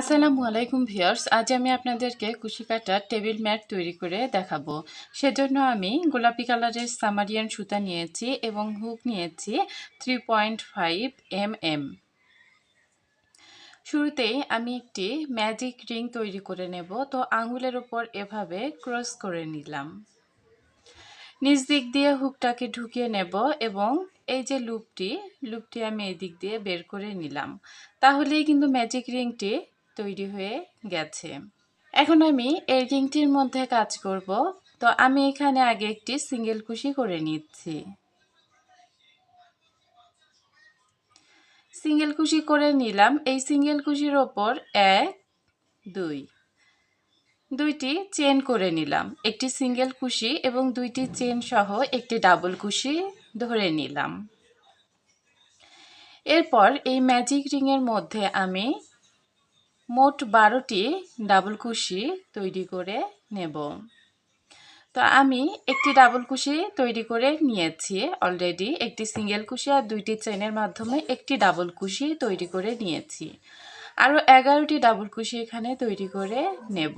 আসসালামু আলাইকুম ভিউয়ার্স, আজ আমি আপনাদেরকে কুশি কাটার টেবিল ম্যাট তৈরি করে দেখাবো। সেজন্য আমি গোলাপি কালারের সামারিয়ান সুতা নিয়েছি এবং হুক নিয়েছি three point five M M শুরুতেই আমি একটি ম্যাজিক রিং তৈরি করে নেব, তো আঙুলের ওপর এভাবে ক্রস করে নিলাম। নিচ দিক দিয়ে হুকটাকে ঢুকিয়ে নেব এবং এই যে লুপটি লুপটি আমি এই দিক দিয়ে বের করে নিলাম। তাহলেই কিন্তু ম্যাজিক রিংটি তৈরি হয়ে গেছে। এখন আমি এই রিংটির মধ্যে কাজ করব। তো আমি এখানে আগে একটি সিঙ্গেল কুশি করে নিচ্ছি। সিঙ্গেল কুশি করে নিলাম। এই সিঙ্গেল কুশির ওপর এক, দুই, দুইটি চেন করে নিলাম। একটি সিঙ্গেল কুশি এবং দুইটি চেন সহ একটি ডাবল কুশি ধরে নিলাম। এরপর এই ম্যাজিক রিংয়ের মধ্যে আমি মোট বারোটি ডাবল কুশি তৈরি করে নেব। তো আমি একটি ডাবল কুশি তৈরি করে নিয়েছি। অলরেডি একটি সিঙ্গেল কুশি আর দুইটি চেনের মাধ্যমে একটি ডাবল কুশি তৈরি করে নিয়েছি। আরও এগারোটি ডাবল কুশি এখানে তৈরি করে নেব।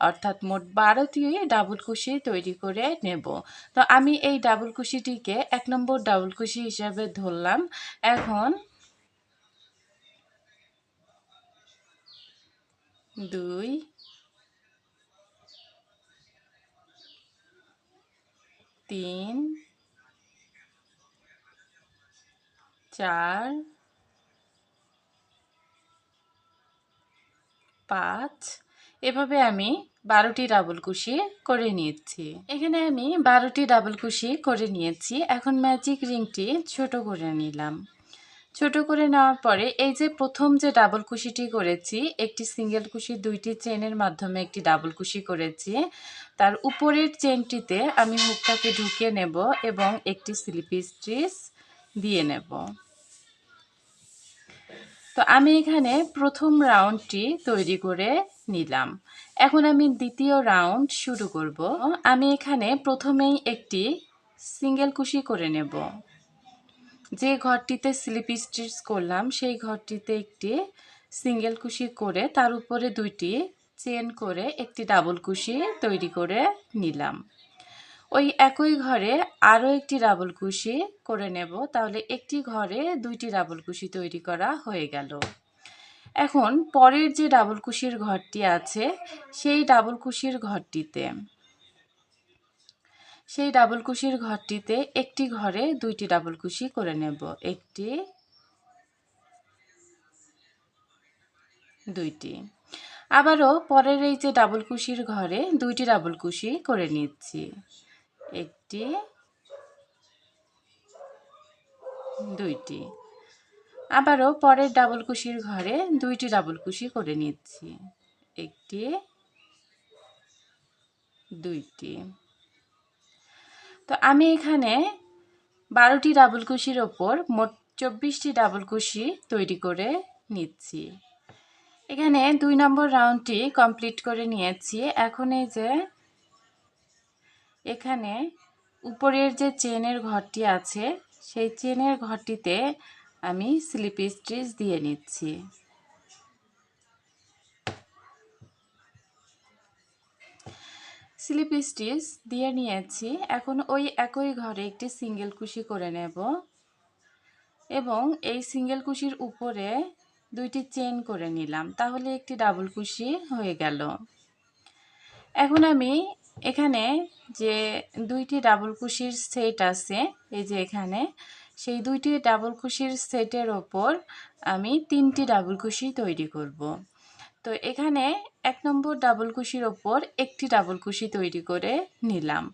অর্থাৎ মোট বারোটি ডাবল কুশি তৈরি করে নেব। তো আমি এই ডাবল কুশিটিকে এক নম্বর ডাবল কুশি হিসাবে ধরলাম। এখন দুই। তিন। চার। পাঁচ। এভাবে আমি বারোটি ডাবল কুশি করে নিয়েছি। এখানে আমি বারোটি ডাবল কুশি করে নিয়েছি। এখন ম্যাজিক রিংটি ছোট করে নিলাম। ছোট করে নেওয়ার পরে এই যে প্রথম যে ডাবল কুশিটি করেছি, একটি সিঙ্গেল কুশি, দুইটি চেনের মাধ্যমে একটি ডাবল কুশি করেছি। তার উপরের চেনটিতে আমি হুকটাকে ঢুকিয়ে নেব এবং একটি স্লিপি স্ট্রিচ দিয়ে নেব। তো আমি এখানে প্রথম রাউন্ডটি তৈরি করে নিলাম। এখন আমি দ্বিতীয় রাউন্ড শুরু করব। আমি এখানে প্রথমেই একটি সিঙ্গেল কুশি করে নেব। যে ঘরটিতে স্লিপ স্টিচ করলাম, সেই ঘরটিতে একটি সিঙ্গেল কুশি করে তার উপরে দুইটি চেন করে একটি ডাবল কুশি তৈরি করে নিলাম। ওই একই ঘরে আরও একটি ডাবল কুশি করে নেব, তাহলে একটি ঘরে দুইটি ডাবল কুশি তৈরি করা হয়ে গেল। এখন পরের যে ডাবল কুশির ঘরটি আছে, সেই ডাবল কুশির ঘরটিতে সেই ডাবল কুশির ঘরটিতে একটি ঘরে দুইটি ডাবল কুশি করে নেব। একটি, দুইটি। আবারও পরের এই যে ডাবল কুশির ঘরে দুইটি ডাবল কুশি করে নিচ্ছি। একটি, দুইটি। আবারও পরের ডাবল কুশির ঘরে দুইটি ডাবল কুশি করে নিচ্ছি। একটি, দুইটি। তো আমি এখানে বারোটি ডাবল কুশির ওপর মোট চব্বিশটি ডাবল কুশি তৈরি করে নিচ্ছি। এখানে দুই নম্বর রাউন্ডটি কমপ্লিট করে নিয়েছি। এখন এই যে এখানে উপরের যে চেনের ঘরটি আছে, সেই চেনের ঘরটিতে আমি স্লিপ স্টিচ দিয়ে নিচ্ছি। স্লিপ স্টিচ দিয়ে নিয়েছি। এখন ওই একই ঘরে একটি সিঙ্গেল কুশি করে নেব। এবং এই সিঙ্গেল কুশির উপরে দুইটি চেন করে নিলাম। তাহলে একটি ডাবল কুশি হয়ে গেল। এখন আমি এখানে যে দুইটি ডাবল কুশির সেট আছে, এই যে এখানে, সেই দুইটি ডাবল কুশির সেটের ওপর আমি তিনটি ডাবল কুশি তৈরি করব। তো এখানে এক নম্বর ডাবল কুশির ওপর একটি ডাবল কুশি তৈরি করে নিলাম।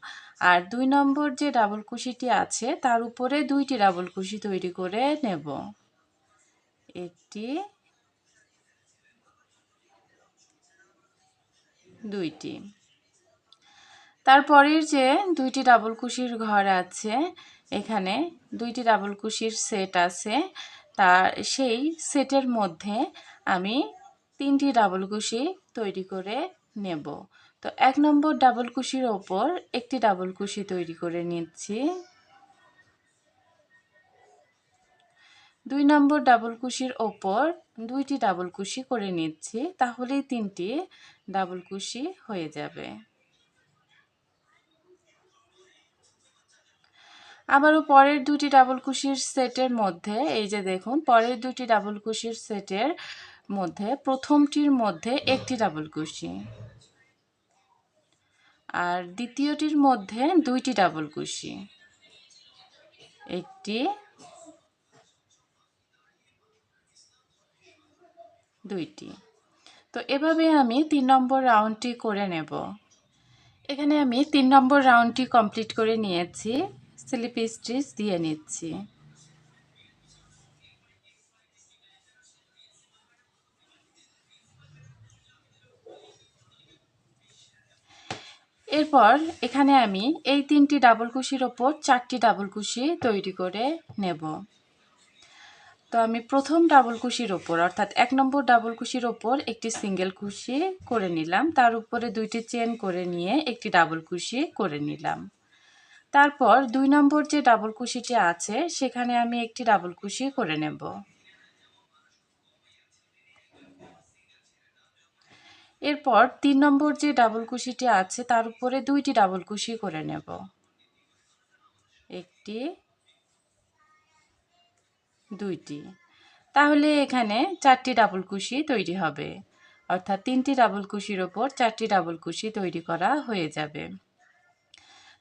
আর দুই নম্বর যে ডাবল কুশিটি আছে, তার উপরে দুইটি ডাবল কুশি তৈরি করে নেব। একটি, দুইটি। তারপরের যে দুইটি ডাবল কুশির ঘর আছে, এখানে দুইটি ডাবল কুশির সেট আছে। তার সেই সেটের মধ্যে আমি তিনটি ডাবল কুশি তৈরি করে নেব। তো এক নম্বর ডাবল কুশির ওপর একটি ডাবল কুশি তৈরি করে নিচ্ছি। দুই নম্বর ডাবল কুশির ওপর দুইটি ডাবল কুশি করে নিচ্ছি, তাহলেই তিনটি ডাবল কুশি হয়ে যাবে। আবারও পরের দুটি ডাবল কুশির সেটের মধ্যে, এই যে দেখুন, পরের দুটি ডাবল কুশির সেটের মধ্যে, প্রথমটির মধ্যে একটি ডাবল কুশি। আর দ্বিতীয়টির মধ্যে দুইটি ডাবল কুশি। একটি দুইটি। তো এভাবে আমি তিন নম্বর রাউন্ডটি করে নেব। এখানে আমি তিন নম্বর রাউন্ডটি কমপ্লিট করে নিয়েছি। স্লিপ স্টিচ দিয়ে নিচ্ছি। এরপর এখানে আমি এই তিনটি ডাবল কুশির ওপর চারটি ডাবল কুশি তৈরি করে নেব। তো আমি প্রথম ডাবল কুশির ওপর, অর্থাৎ এক নম্বর ডাবল কুশির ওপর একটি সিঙ্গেল কুশি করে নিলাম। তার উপরে দুইটি চেন করে নিয়ে একটি ডাবল কুশি করে নিলাম। তারপর দুই নম্বর যে ডাবল কুশিটি আছে, সেখানে আমি একটি ডাবল কুশি করে নেব। এরপর তিন নম্বর যে ডাবল কুশিটি আছে, তার উপরে দুইটি ডাবল কুশি করে নেব। একটি, দুইটি। তাহলে এখানে চারটি ডাবল কুশি তৈরি হবে। অর্থাৎ তিনটি ডাবল কুশির ওপর চারটি ডাবল কুশি তৈরি করা হয়ে যাবে।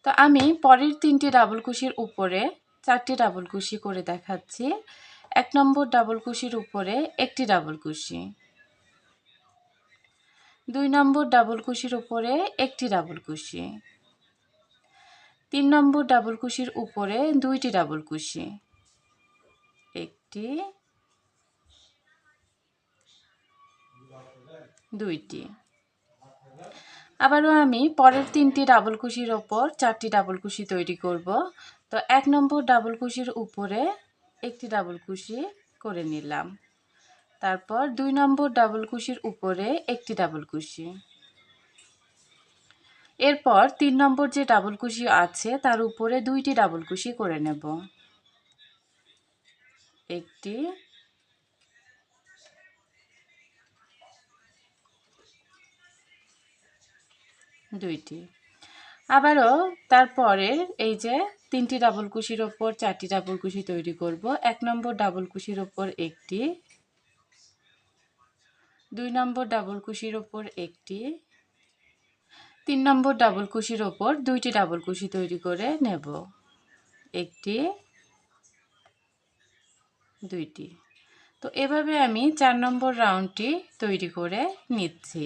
তো আমি পরের তিনটি ডাবল কুশির উপরে চারটি ডাবল কুশি করে দেখাচ্ছি। এক নম্বর ডাবল কুশির উপরে একটি ডাবল কুশি। দুই নম্বর ডাবল কুশির উপরে একটি ডাবল কুশি। তিন নম্বর ডাবল কুশির উপরে দুইটি ডাবল কুশি। একটি, দুইটি। আবারও আমি পরের তিনটি ডাবল কুশির ওপর চারটি ডাবল কুশি তৈরি করব। তো এক নম্বর ডাবল কুশির উপরে একটি ডাবল কুশি করে নিলাম। তারপর দুই নম্বর ডাবল কুশির উপরে একটি ডাবল কুশি। এরপর তিন নম্বর যে ডাবল কুশি আছে, তার উপরে দুইটি ডাবল কুশি করে নেব। একটি, দুইটি। আবারও তারপরে এই যে তিনটি ডাবল কুশির ওপর চারটি ডাবল কুশি তৈরি করব, এক নম্বর ডাবল কুশির ওপর একটি দুই নম্বর ডাবল কুশির ওপর একটি, তিন নম্বর ডাবল কুশির ওপর দুইটি ডাবল কুশি তৈরি করে নেব। একটি, দুইটি। তো এভাবে আমি চার নম্বর রাউন্ডটি তৈরি করে নিচ্ছি।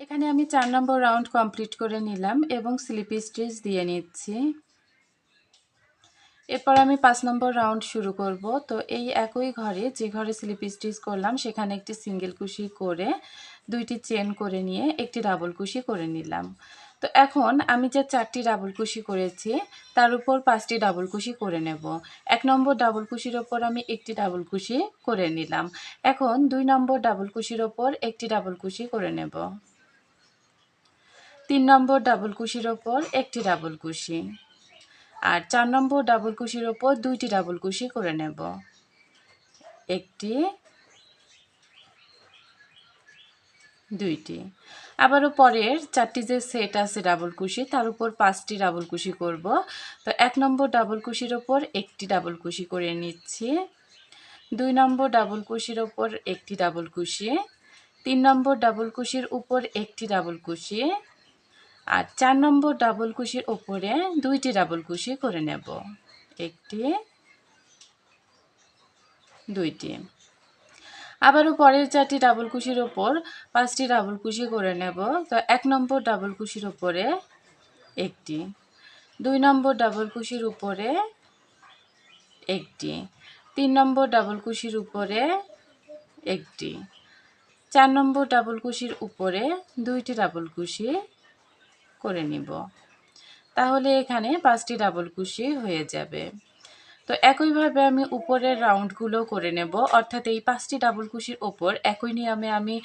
এখানে আমি চার নম্বর রাউন্ড কমপ্লিট করে নিলাম এবং স্লিপ স্টিচ দিয়ে নিচ্ছি। এরপর আমি পাঁচ নম্বর রাউন্ড শুরু করব। তো এই একই ঘরে যে ঘরে স্লিপ স্টিচ করলাম, সেখানে একটি সিঙ্গেল কুশি করে, দুইটি চেন করে নিয়ে একটি ডাবল কুশি করে নিলাম। তো এখন আমি যে চারটি ডাবল কুশি করেছি, তার উপর পাঁচটি ডাবল কুশি করে নেব। এক নম্বর ডাবল কুশির ওপর আমি একটি ডাবল কুশি করে নিলাম। এখন দুই নম্বর ডাবল কুশির ওপর একটি ডাবল কুশি করে নেব। তিন নম্বর ডাবল কুশির ওপর একটি ডাবল কুশি। আর চার নম্বর ডাবল কুশির ওপর দুইটি ডাবল কুশি করে নেব। একটি, দুইটি। আবারও পরের চারটি যে সেট আছে ডাবল কুশি, তার উপর পাঁচটি ডাবল কুশি করব। তো এক নম্বর ডাবল কুশির ওপর একটি ডাবল কুশি করে নিচ্ছি। দুই নম্বর ডাবল কুশির ওপর একটি ডাবল কুশি। তিন নম্বর ডাবল কুশির উপর একটি ডাবল কুশি। আর চার নম্বর ডাবল কুশির ওপরে দুইটি ডাবল কুশি করে নেব। একটি, দুইটি। আবারও পরের চারটি ডাবল কুশির ওপর পাঁচটি ডাবল কুশি করে নেব। তো এক নম্বর ডাবল কুশির ওপরে একটি, দুই নম্বর ডাবল কুশির উপরে একটি, তিন নম্বর ডাবল কুশির উপরে একটি, চার নম্বর ডাবল কুশির উপরে দুইটি ডাবল কুশি করে নিব। তাহলে এখানে পাঁচটি ডাবল কুশি হয়ে যাবে। তো একইভাবে আমি উপরের রাউন্ডগুলো করে নেব। অর্থাৎ এই পাঁচটি ডাবল কুশির ওপর একই নিয়মে আমি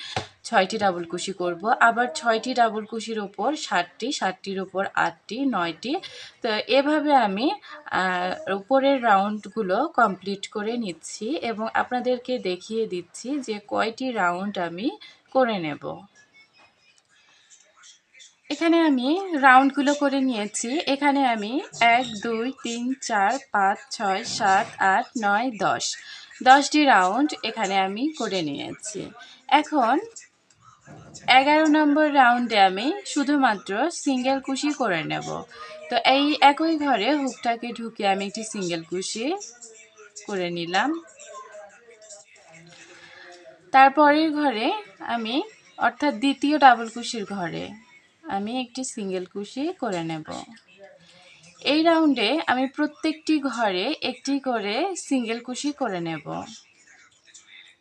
ছয়টি ডাবল কুশি করব। আবার ছয়টি ডাবল কুশির ওপর ষাটটি ষাটটির ওপর আটটি, নয়টি। তো এভাবে আমি উপরের রাউন্ডগুলো কমপ্লিট করে নিচ্ছি এবং আপনাদেরকে দেখিয়ে দিচ্ছি যে কয়টি রাউন্ড আমি করে নেব। এখানে আমি রাউন্ডগুলো করে নিয়েছি। এখানে আমি এক, দুই, তিন, চার, পাঁচ, ছয়, সাত, আট, নয়, দশ। দশটি রাউন্ড এখানে আমি করে নিয়েছি। এখন এগারো নম্বর রাউন্ডে আমি শুধুমাত্র সিঙ্গেল কুশি করে নেব। তো এই একই ঘরে হুকটাকে ঢুকে আমি একটি সিঙ্গেল কুশি করে নিলাম। তারপরের ঘরে আমি, অর্থাৎ দ্বিতীয় ডাবল কুশির ঘরে আমি একটি সিঙ্গেল কুশি করে নেব। এই রাউন্ডে আমি প্রত্যেকটি ঘরে একটি করে সিঙ্গেল কুশি করে নেব।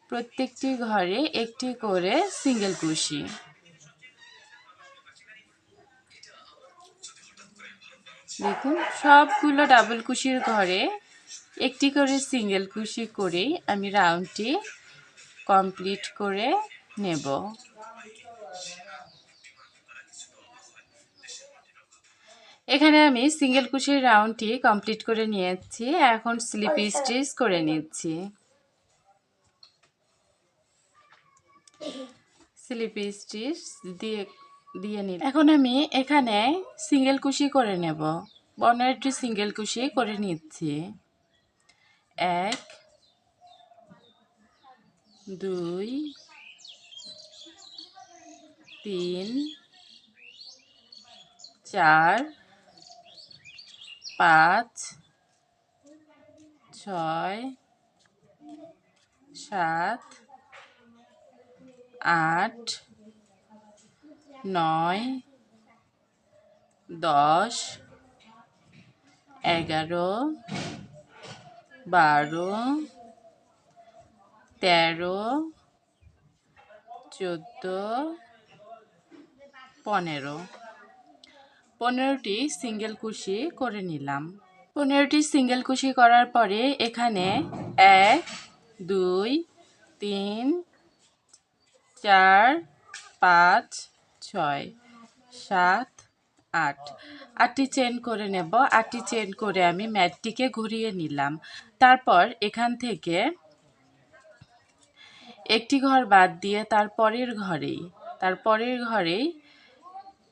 প্রত্যেকটি ঘরে একটি করে সিঙ্গেল কুশি। দেখুন, সবগুলো ডাবল কুশির ঘরে একটি করে সিঙ্গেল কুশি করেই আমি রাউন্ডটি কমপ্লিট করে নেব। এখানে আমি সিঙ্গেল কুশির রাউন্ডটি কমপ্লিট করে নিয়েছি। এখন স্লিপি স্টিচ করে নিচ্ছি। স্লিপি স্টিচ দিয়ে দিয়ে নিই এখন আমি এখানে সিঙ্গেল কুশি করে নেব। পনেরোটি সিঙ্গেল কুশি করে নিচ্ছি। এক দুই তিন চার পাঁচ ছয় সাত আট নয় দশ এগারো বারো তেরো চোদ্দ পনেরো। পনেরোটি সিঙ্গেল কুশি করে নিলাম। পনেরোটি সিঙ্গেল কুশি করার পরে এখানে এক, দুই, তিন, চার, পাঁচ, ছয়, সাত, আট। আটটি চেন করে নেব। আটটি চেন করে আমি ম্যাটটিকে ঘুরিয়ে নিলাম। তারপর এখান থেকে একটি ঘর বাদ দিয়ে তার পরের ঘরেই, তার পরের ঘরেই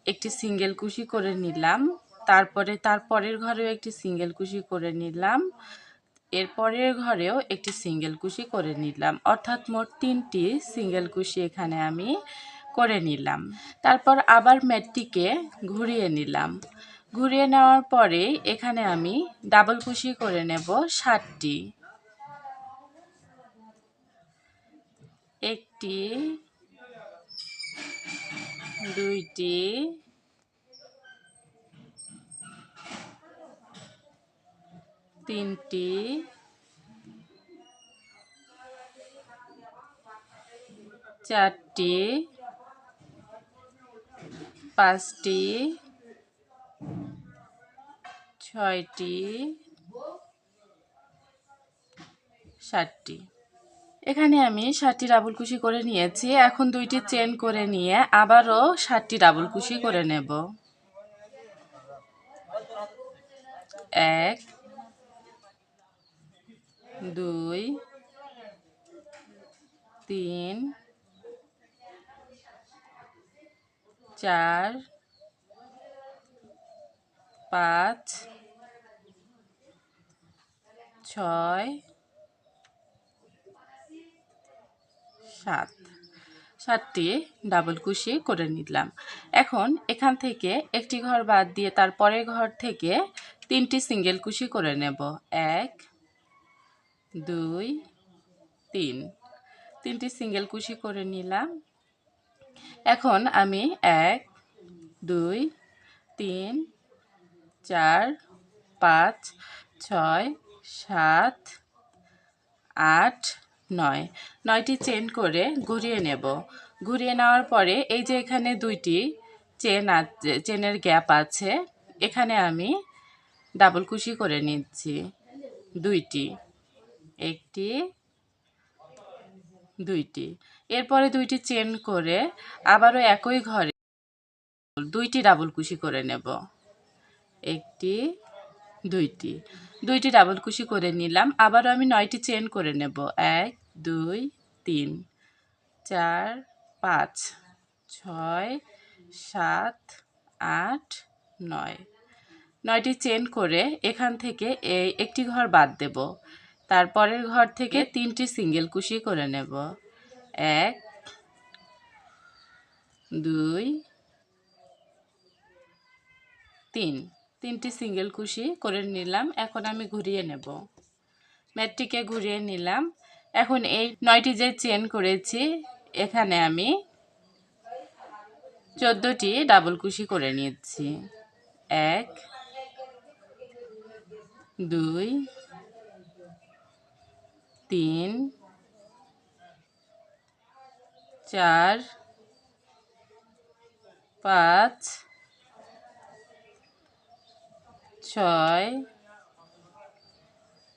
একটি সিঙ্গেল কুশি করে নিলাম। তারপরে, তার পরের ঘরেও একটি সিঙ্গেল কুশি করে নিলাম। এর পরের ঘরেও একটি সিঙ্গেল কুশি করে নিলাম। অর্থাৎ মোট তিনটি সিঙ্গেল কুশি এখানে আমি করে নিলাম। তারপর আবার ম্যাটটিকে ঘুরিয়ে নিলাম। ঘুরিয়ে নেওয়ার পরে এখানে আমি ডাবল কুশি করে নেব ষাটটি। একটি দুইটি। তিনটি। চারটি। পাঁচটি। ছয়টি। সাতটি। এখানে আমি ষাটটি ডাবল কুশি করে নিয়েছি। এখন দুইটি চেন করে নিয়ে আবারও ষাটটি ডাবল কুশি করে নেব। এক, দুই, তিন, চার, পাঁচ, ছয় সাত। সাতটি ডাবল কুশি করে নিলাম। এখন এখান থেকে একটি ঘর বাদ দিয়ে তারপরের ঘর থেকে তিনটি সিঙ্গেল কুশি করে নেব। এক, দুই, তিন। তিনটি সিঙ্গেল কুশি করে নিলাম। এখন আমি এক, দুই, তিন, চার, পাঁচ, ছয়, সাত, আট নয়। নয়টি চেন করে ঘুরিয়ে নেব। ঘুরিয়ে নেওয়ার পরে এই যে এখানে দুইটি চেন আছে চেনের গ্যাপ আছে, এখানে আমি ডাবল কুশি করে নিচ্ছি। দুইটি। একটি, দুইটি। এরপরে দুইটি চেন করে আবারও একই ঘরে দুইটি ডাবল কুশি করে নেব। একটি, দুইটি। দুইটি ডাবল কুশি করে নিলাম। আবারও আমি নয়টি চেন করে নেব। এক, দুই, তিন, চার, পাঁচ, ছয়, সাত, আট, নয়। নয়টি চেন করে এখান থেকে এই একটি ঘর বাদ দেব। তারপরের ঘর থেকে তিনটি সিঙ্গেল কুশি করে নেব। এক, দুই, তিন। তিনটি সিঙ্গেল কুশি করে নিলাম, এখন আমি ঘুরিয়ে নেব। ম্যাটটিকে ঘুরিয়ে নিলাম। এখন এই নয়টি যে চেন করেছি, এখানে আমি চোদ্দোটি ডাবল কুশি করে নিচ্ছি এক, দুই, তিন, চার, পাঁচ ছয়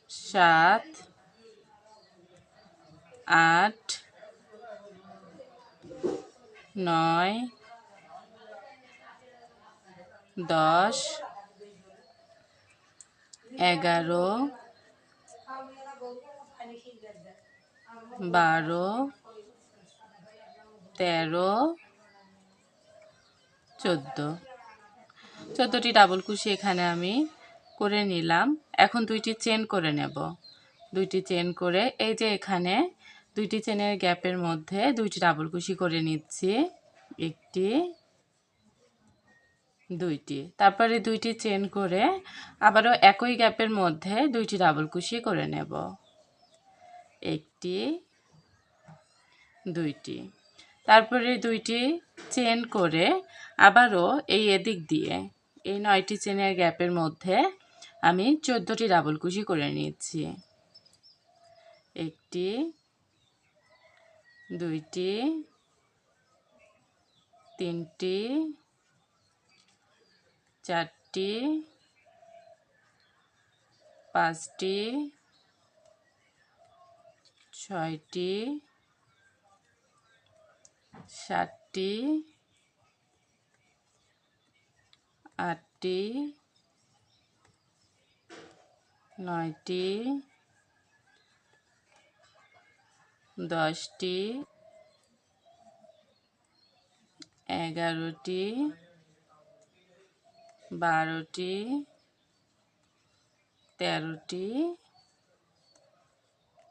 সাত আট নয় দশ এগারো বারো তেরো চোদ্দ। চোদ্দোটি ডাবল কুশি এখানে আমি করে নিলাম। এখন দুইটি চেন করে নেব। দুইটি চেন করে এই যে এখানে দুইটি চেনের গ্যাপের মধ্যে দুইটি ডাবল কুশি করে নিচ্ছি। একটি, দুইটি। তারপরে দুইটি চেন করে আবারও একই গ্যাপের মধ্যে দুইটি ডাবল কুশি করে নেব। একটি, দুইটি। তারপরে দুইটি চেন করে আবারও এই এদিক দিয়ে এই নয়টি চেনের গ্যাপের মধ্যে আমি চোদ্দোটি ডাবল কুশি করে নিচ্ছি একটি, দুইটি, তিনটি, চারটি, পাঁচটি, ছয়টি, সাতটি আটটি, নয়টি, দশটি, এগারোটি, বারোটি, তেরোটি,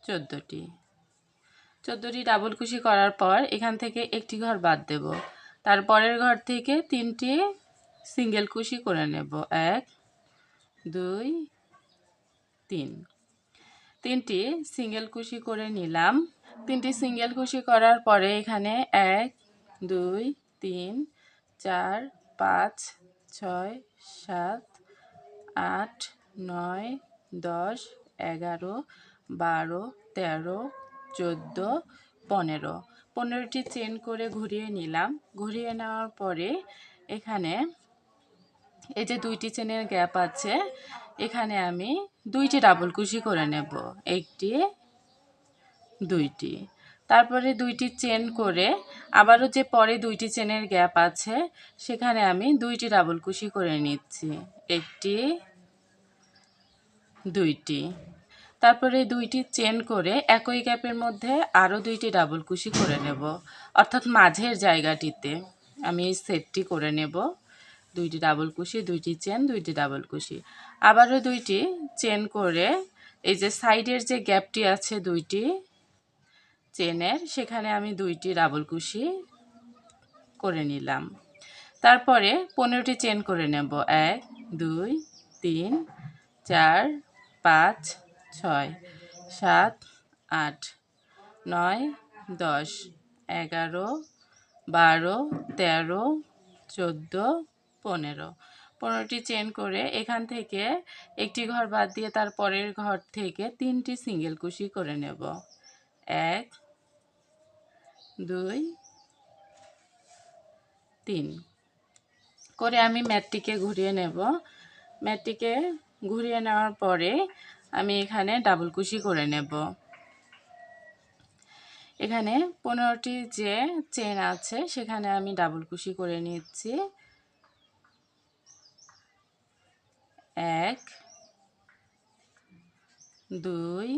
চোদ্দোটি। চোদ্দোটি ডাবল কুশি করার পর এখান থেকে একটি ঘর বাদ দেব। তারপরের ঘর থেকে তিনটি সিঙ্গেল কুশি করে নেব। এক, দুই, তিন। তিনটি সিঙ্গেল কুশি করে নিলাম। তিনটি সিঙ্গেল কুশি করার পরে এখানে এক, দুই, তিন, চার, পাঁচ, ছয়, সাত, আট, নয়, দশ, এগারো, বারো, তেরো, চোদ্দ, পনেরো। পনেরোটি চেন করে ঘুরিয়ে নিলাম। ঘুরিয়ে নেওয়ার পরে এখানে এই যে দুইটি চেনের গ্যাপ আছে, এখানে আমি দুইটি ডাবল কুশি করে নেব, একটি, দুইটি। তারপরে দুইটি চেন করে আবারও যে পরে দুইটি চেনের গ্যাপ আছে, সেখানে আমি দুইটি ডাবল কুশি করে নিচ্ছি, একটি, দুইটি। তারপরে দুইটি চেন করে একই গ্যাপের মধ্যে আরও দুইটি ডাবল কুশি করে নেব, অর্থাৎ মাঝের জায়গাটিতে আমি এই সেটটি করে নেব। দুইটি ডাবল কুশি, দুইটি চেন দুইটি ডাবল কুশি। আবারও দুইটি চেন করে এই যে সাইডের যে গ্যাপটি আছে দুইটি চেনের সেখানে আমি দুইটি ডাবল কুশি করে নিলাম। তারপরে পনেরোটি চেন করে নেব। এক, দুই, তিন, চার, পাঁচ, ছয়, সাত, আট, নয়, দশ, এগারো, বারো, তেরো, চোদ্দ পনেরো। পনেরোটি চেন করে এখান থেকে একটি ঘর বাদ দিয়ে তার পরের ঘর থেকে তিনটি সিঙ্গেল কুশি করে নেব। এক, দুই, তিন। করে আমি ম্যাটটিকে ঘুরিয়ে নেব। ম্যাটটিকে ঘুরিয়ে নেওয়ার পরে আমি এখানে ডাবল কুশি করে নেব। এখানে পনেরোটি যে চেন আছে সেখানে আমি ডাবল কুশি করে নিচ্ছি। এক দুই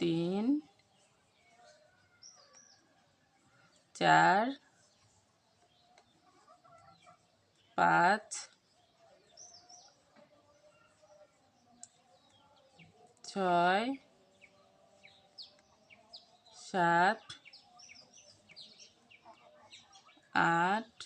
তিন চার পাঁচ ছয় সাত আট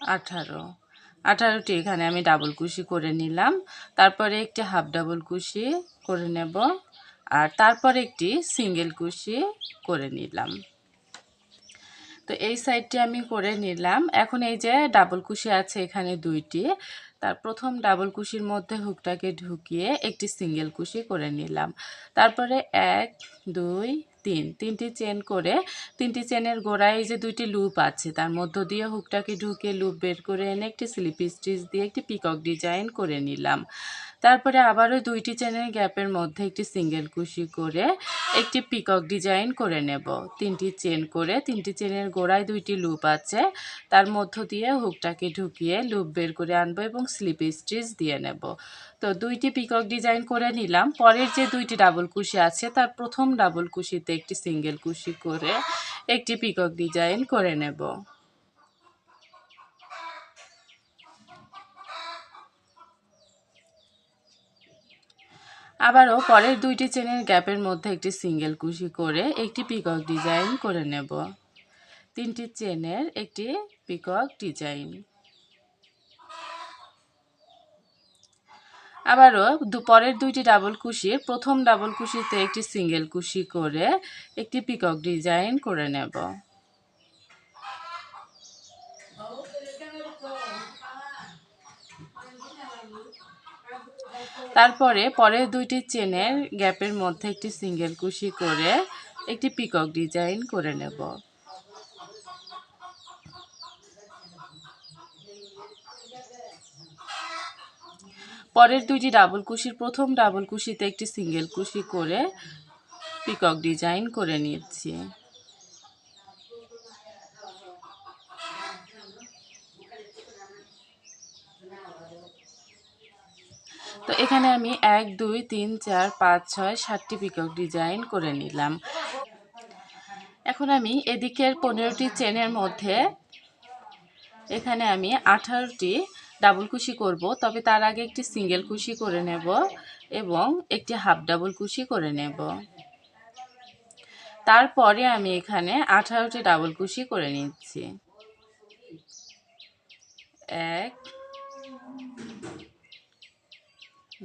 আঠারো। আঠারোটি এখানে আমি ডাবল কুশি করে নিলাম। তারপরে একটি হাফ ডাবল কুশি করে নেব। আর তারপরে একটি সিঙ্গেল কুশি করে নিলাম। তো এই সাইডটি আমি করে নিলাম। এখন এই যে ডাবল কুশি আছে এখানে দুইটি। তার প্রথম ডাবল কুশির মধ্যে হুকটাকে ঢুকিয়ে একটি সিঙ্গেল কুশি করে নিলাম। তারপরে এক, দুই তিন, তিনটি চেন করে, তিনটি চেনের গোড়ায় যে দুইটি লুপ আছে, তার মধ্য দিয়ে হুকটাকে ঢুকে লুপ বের করে এনে একটি স্লিপ স্টিচ দিয়ে একটি পিকক ডিজাইন করে নিলাম। তারপরে আবারও দুইটি চেনের গ্যাপের মধ্যে একটি সিঙ্গেল কুশি করে একটি পিকক ডিজাইন করে নেব। তিনটি চেন করে, তিনটি চেনের গোড়ায় দুইটি লুপ আছে। তার মধ্য দিয়ে হুকটাকে ঢুকিয়ে লুপ বের করে আনব এবং স্লিপ স্টিচ দিয়ে নেব। তো দুইটি পিকক ডিজাইন করে নিলাম। পরের যে দুইটি ডাবল কুশি আছে, তার প্রথম ডাবল কুশিতে একটি সিঙ্গেল কুশি করে একটি পিকক ডিজাইন করে নেব। আবারও পরের দুইটি চেনের গ্যাপের মধ্যে একটি সিঙ্গেল কুশি করে একটি পিকক ডিজাইন করে নেব। তিনটি চেনের একটি পিকক ডিজাইন। আবারও পরের দুইটি ডাবল কুশির প্রথম ডাবল কুশিতে একটি সিঙ্গেল কুশি করে একটি পিকক ডিজাইন করে নেব। তারপরে পরের দুইটি চেনের গ্যাপের মধ্যে একটি সিঙ্গেল কুশি করে একটি পিকক ডিজাইন করে নেব। পরের দুইটি ডাবল কুশির প্রথম ডাবল কুশিতে একটি সিঙ্গেল কুশি করে পিকক ডিজাইন করে নিচ্ছি। তো এখানে আমি এক, দুই, তিন, চার, পাঁচ, ছয়, সাতটি পিকক ডিজাইন করে নিলাম। এখন আমি এদিকের পনেরোটি চেনের মধ্যে এখানে আমি আঠারোটি ডাবল কুশি করব, তবে তার আগে একটি সিঙ্গেল কুশি করে নেব এবং একটি হাফ ডাবল কুশি করে নেব। তারপরে আমি এখানে আঠারোটি ডাবল কুশি করে নিচ্ছি। এক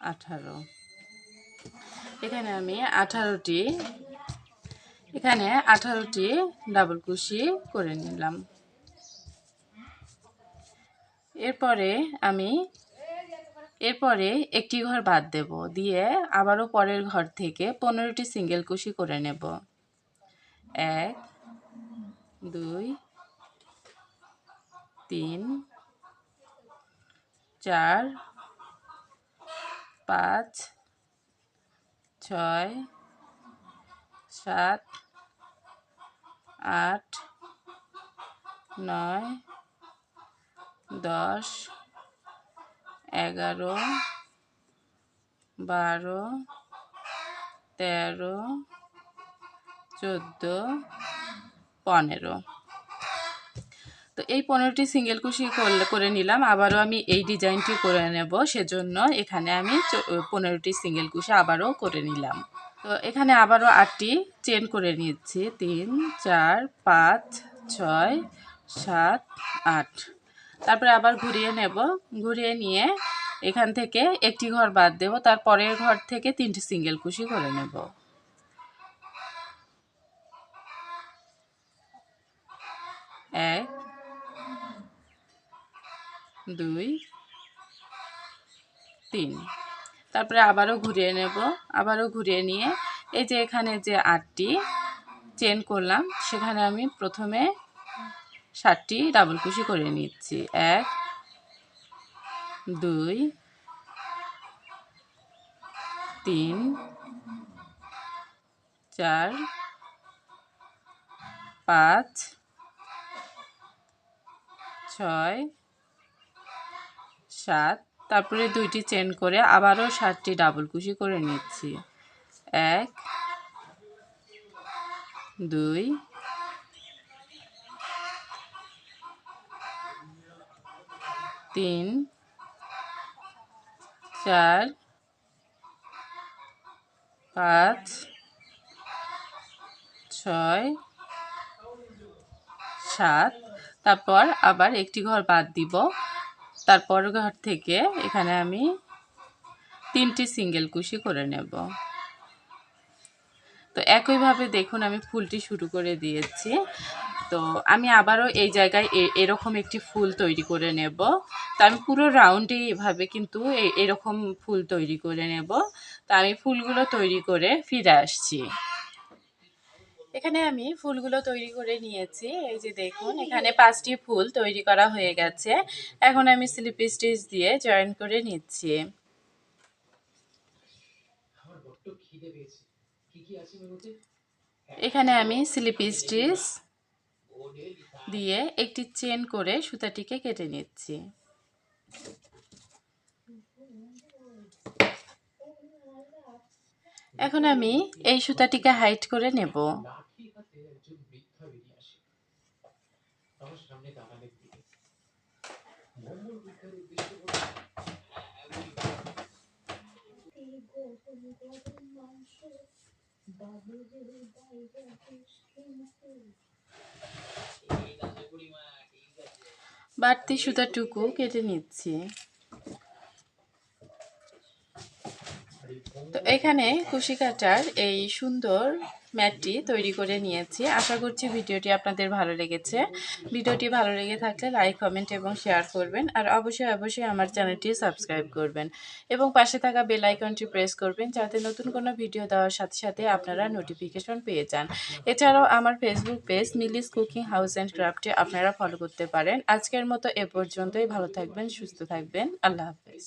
আঠারো। এখানে আমি আঠারোটি, এখানে আঠারোটি ডাবল কুশি করে নিলাম। এরপরে আমি, এরপরে একটি ঘর বাদ দেব, দিয়ে আবারও পরের ঘর থেকে পনেরোটি সিঙ্গেল কুশি করে নেব। এক, দুই, তিন, চার পাঁচ ছয় সাত আট নয় দশ এগারো বারো তেরো চোদ্দ পনেরো। তো এই পনেরোটি সিঙ্গেল কুশি করে নিলাম। আবারও আমি এই ডিজাইনটি করে নেব। সেজন্য এখানে আমি পনেরোটি সিঙ্গেল কুশি আবারও করে নিলাম। তো এখানে আবারও আটটি চেন করে নিচ্ছি তিন, চার, পাঁচ, ছয়, সাত, আট। তারপরে আবার ঘুরিয়ে নেব। ঘুরিয়ে নিয়ে এখান থেকে একটি ঘর বাদ দেব। তার পরের ঘর থেকে তিনটি সিঙ্গেল কুশি করে নেব। এক দুই, তিন। তারপরে আবারও ঘুরিয়ে নেব, আবারও ঘুরিয়ে নিয়ে এই যে এখানে যে আটটি চেন করলাম, সেখানে আমি প্রথমে ষাটটি ডাবল কুশি করে নিচ্ছি। এক, দুই, তিন, চার, পাঁচ, ছয় সাত তারপরে দুইটি চেন করে আবারও সাতটি ডাবল কুশি করে নিচ্ছি। এক, দুই, তিন, চার, পাঁচ, ছয়, সাত, তারপর আবার একটি ঘর বাদ দিব। তারপর ঘর থেকে এখানে আমি তিনটি সিঙ্গেল কুশি করে নেব। তো একইভাবে দেখুন, আমি ফুলটি শুরু করে দিয়েছি। তো আমি আবারও এই জায়গায় এরকম একটি ফুল তৈরি করে নেব। তো আমি পুরো রাউন্ডে এভাবে কিন্তু এরকম ফুল তৈরি করে নেব। তো আমি ফুলগুলো তৈরি করে ফিরে আসছি। এখানে আমি ফুলগুলো তৈরি করে নিয়েছি। এই যে দেখুন এখানে পাঁচটি ফুল তৈরি করা হয়ে গেছে। এখন আমি স্লিপ স্টিচ দিয়ে জয়েন করে নিচ্ছি। এখানে আমি স্লিপ স্টিচ দিয়ে একটি চেন করে সুতাটিকে কেটে নিচ্ছি। এখন আমি এই সুতাটিকে হাইট করে নেব। হাতে একজন বৃদ্ধা বেরিয়ে আসে। আমার সামনে মঙ্গল বৃদ্ধার উদ্দেশ্য বাড়তি সুতাটুকু কেটে নিচ্ছি। তো এখানে কুশি কাটার এই সুন্দর ম্যাটটি তৈরি করে নিয়েছি। আশা করছি ভিডিওটি আপনাদের ভালো লেগেছে। ভিডিওটি ভালো লেগে থাকলে লাইক, কমেন্ট এবং শেয়ার করবেন আর অবশ্যই অবশ্যই আমার চ্যানেলটি সাবস্ক্রাইব করবেন এবং পাশে থাকা বেল আইকনটি প্রেস করবেন যাতে নতুন কোনো ভিডিও দেওয়ার সাথে সাথে আপনারা নোটিফিকেশন পেয়ে যান। এছাড়াও আমার Facebook page মিলিস cooking house and ক্রাফটে আপনারা ফলো করতে পারেন। আজকের মতো এ পর্যন্তই। ভালো থাকবেন, সুস্থ থাকবেন। আল্লাহ হাফেজ।